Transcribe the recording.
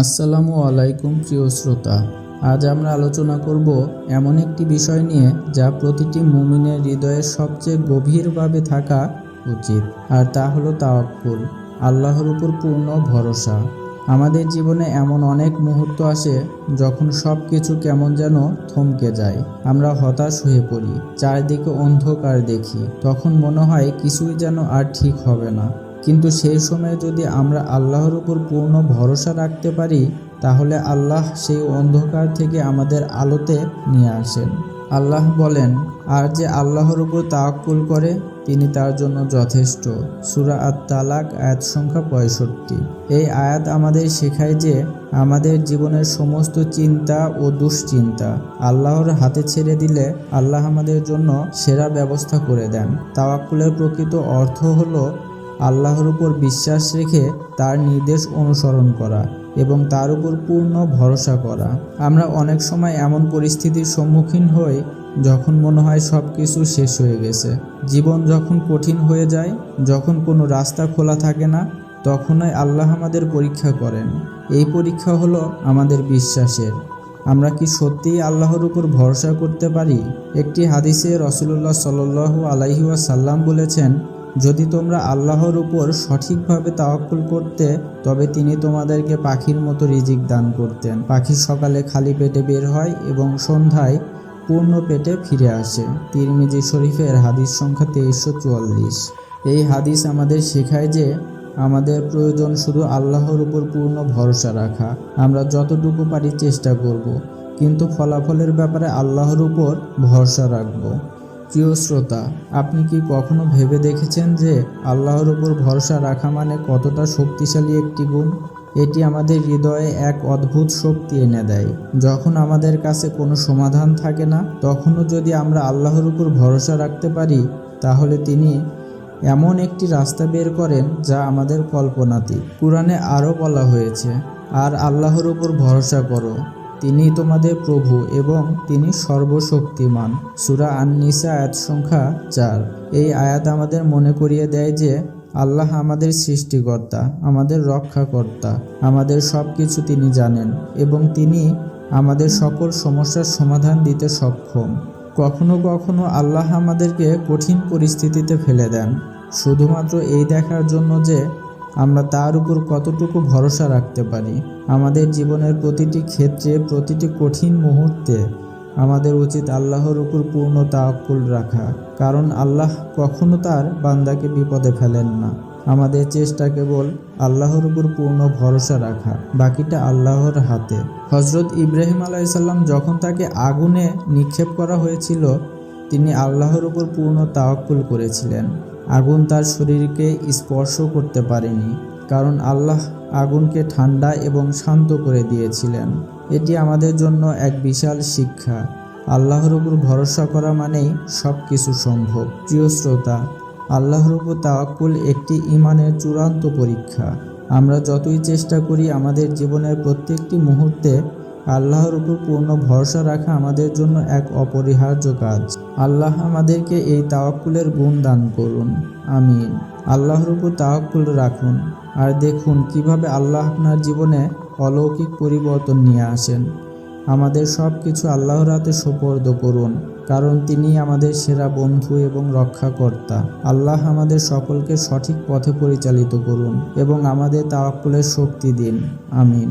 আসসালামু আলাইকুম, প্রিয় শ্রোতা। আজ আমরা আলোচনা করব এমন একটি বিষয় নিয়ে যা প্রতিটি মুমিনের হৃদয়ে সবচেয়ে গভীরভাবে থাকা উচিত, আর তা হলো তাওয়াক্কুল, আল্লাহর উপর পূর্ণ ভরসা। আমাদের জীবনে এমন অনেক মুহূর্ত আসে যখন সব কিছু কেমন যেন থমকে যায়। আমরা হতাশ হয়ে পড়ি, চারিদিকে অন্ধকার দেখি, তখন মনে হয় কিছুই যেন আর ঠিক হবে না। কিন্তু সেই সময় যদি আমরা আল্লাহর উপর পূর্ণ ভরসা রাখতে পারি, তাহলে আল্লাহ সেই অন্ধকার থেকে আমাদের আলোতে নিয়ে আসেন। আল্লাহ বলেন, আর যে আল্লাহর উপর তাওয়াক্কুল করে, তিনি তার জন্য যথেষ্ট। সুরা আত তালাক আয়াত সংখ্যা পঁয়ষট্টি। এই আয়াত আমাদের শেখায় যে আমাদের জীবনের সমস্ত চিন্তা ও দুশ্চিন্তা আল্লাহর হাতে ছেড়ে দিলে আল্লাহ আমাদের জন্য সেরা ব্যবস্থা করে দেন। তাওয়াক্কুলের প্রকৃত অর্থ হলো আল্লাহর উপর বিশ্বাস রেখে তার নির্দেশ অনুসরণ করা এবং তার উপর পূর্ণ ভরসা করা। আমরা অনেক সময় এমন পরিস্থিতির সম্মুখীন হই যখন মনে হয় সব কিছু শেষ হয়ে গেছে। জীবন যখন কঠিন হয়ে যায়, যখন কোনো রাস্তা খোলা থাকে না, তখনই আল্লাহ আমাদের পরীক্ষা করেন। এই পরীক্ষা হলো আমাদের বিশ্বাসের। আমরা কি সত্যিই আল্লাহর উপর ভরসা করতে পারি? একটি হাদিসে রসুল্লাহ সাল্লু আলাইহি ওয়াসাল্লাম বলেছেন যদি তোমরা আল্লাহর উপর সঠিকভাবে তাওয়াক্কুল করতে, তবে তিনি তোমাদেরকে পাখির মতো রিজিক দান করতেন। পাখি সকালে খালি পেটে বের হয় এবং সন্ধ্যায় পূর্ণ পেটে ফিরে আসে। তিরমিজি শরীফের হাদিস সংখ্যা তেইশশো চুয়াল্লিশ। এই হাদিস আমাদের শেখায় যে, আমাদের প্রয়োজন শুধু আল্লাহর উপর পূর্ণ ভরসা রাখা। আমরা যতটুকু পারি চেষ্টা করব, কিন্তু ফলাফলের ব্যাপারে আল্লাহর উপর ভরসা রাখব। প্রিয় শ্রোতা, আপনি কি কখনো ভেবে দেখেছেন যে আল্লাহর উপর ভরসা রাখা মানে কতটা শক্তিশালী একটি গুণ? এটি আমাদের হৃদয়ে এক অদ্ভুত শক্তি এনে দেয়। যখন আমাদের কাছে কোনো সমাধান থাকে না, তখনও যদি আমরা আল্লাহর উপর ভরসা রাখতে পারি, তাহলে তিনি এমন একটি রাস্তা বের করেন যা আমাদের কল্পনাতীত। কোরআনে আরও বলা হয়েছে, আর আল্লাহর উপর ভরসা করো। তিনি তোমাদের প্রভু এবং তিনি সর্বশক্তিমান। সুরা আননিসা আয়াত সংখ্যা চার। এই আয়াত আমাদের মনে করিয়ে দেয় যে, আল্লাহ আমাদের সৃষ্টিকর্তা, আমাদের রক্ষাকর্তা, আমাদের সব কিছু তিনি জানেন এবং তিনি আমাদের সকল সমস্যার সমাধান দিতে সক্ষম। কখনো কখনো আল্লাহ আমাদেরকে কঠিন পরিস্থিতিতে ফেলে দেন। শুধুমাত্র এই দেখার জন্য যে আমরা তার উপর কতটুকু ভরসা রাখতে পারি? আমাদের জীবনের প্রতিটি ক্ষেত্রে, প্রতিটি কঠিন মুহূর্তে আমাদের উচিত আল্লাহর উপর পূর্ণ তাওয়াক্কুল রাখা। কারণ আল্লাহ কখনো তার বান্দাকে বিপদে ফেলেন না। আমাদের চেষ্টা কেবল আল্লাহর উপর পূর্ণ ভরসা রাখা, বাকিটা আল্লাহর হাতে। হজরত ইব্রাহিম আলাইসাল্লাম যখন তাকে আগুনে নিক্ষেপ করা হয়েছিল, তিনি আল্লাহর উপর পূর্ণ তাওয়াক্কুল করেছিলেন। আগুন তার শরীরকে স্পর্শ করতে পারেনি, কারণ আল্লাহ আগুনকে ঠান্ডা এবং শান্ত করে দিয়েছিলেন। এটি আমাদের জন্য এক বিশাল শিক্ষা। আল্লাহর উপর ভরসা করা মানেই সব কিছু সম্ভব। প্রিয় শ্রোতা, আল্লাহর উপর তাওয়াক্কুল একটি ইমানের চূড়ান্ত পরীক্ষা। আমরা যতই চেষ্টা করি আমাদের জীবনের প্রত্যেকটি মুহূর্তে আল্লাহর উপর পূর্ণ ভরসা রাখা আমাদের জন্য এক অপরিহার্য কাজ। আল্লাহ আমাদেরকে এই তাওয়াক্কুলের গুণ দান করুন, আমিন। আল্লাহর উপর তাওয়াক্কুল রাখুন, আর দেখুন কীভাবে আল্লাহ আপনার জীবনে অলৌকিক পরিবর্তন নিয়ে আসেন। আমাদের সব কিছু আল্লাহর হাতে সোপর্দ করুন, কারণ তিনি আমাদের সেরা বন্ধু এবং রক্ষাকর্তা। আল্লাহ আমাদের সকলকে সঠিক পথে পরিচালিত করুন এবং আমাদের তাওয়াক্কুলের শক্তি দিন, আমিন।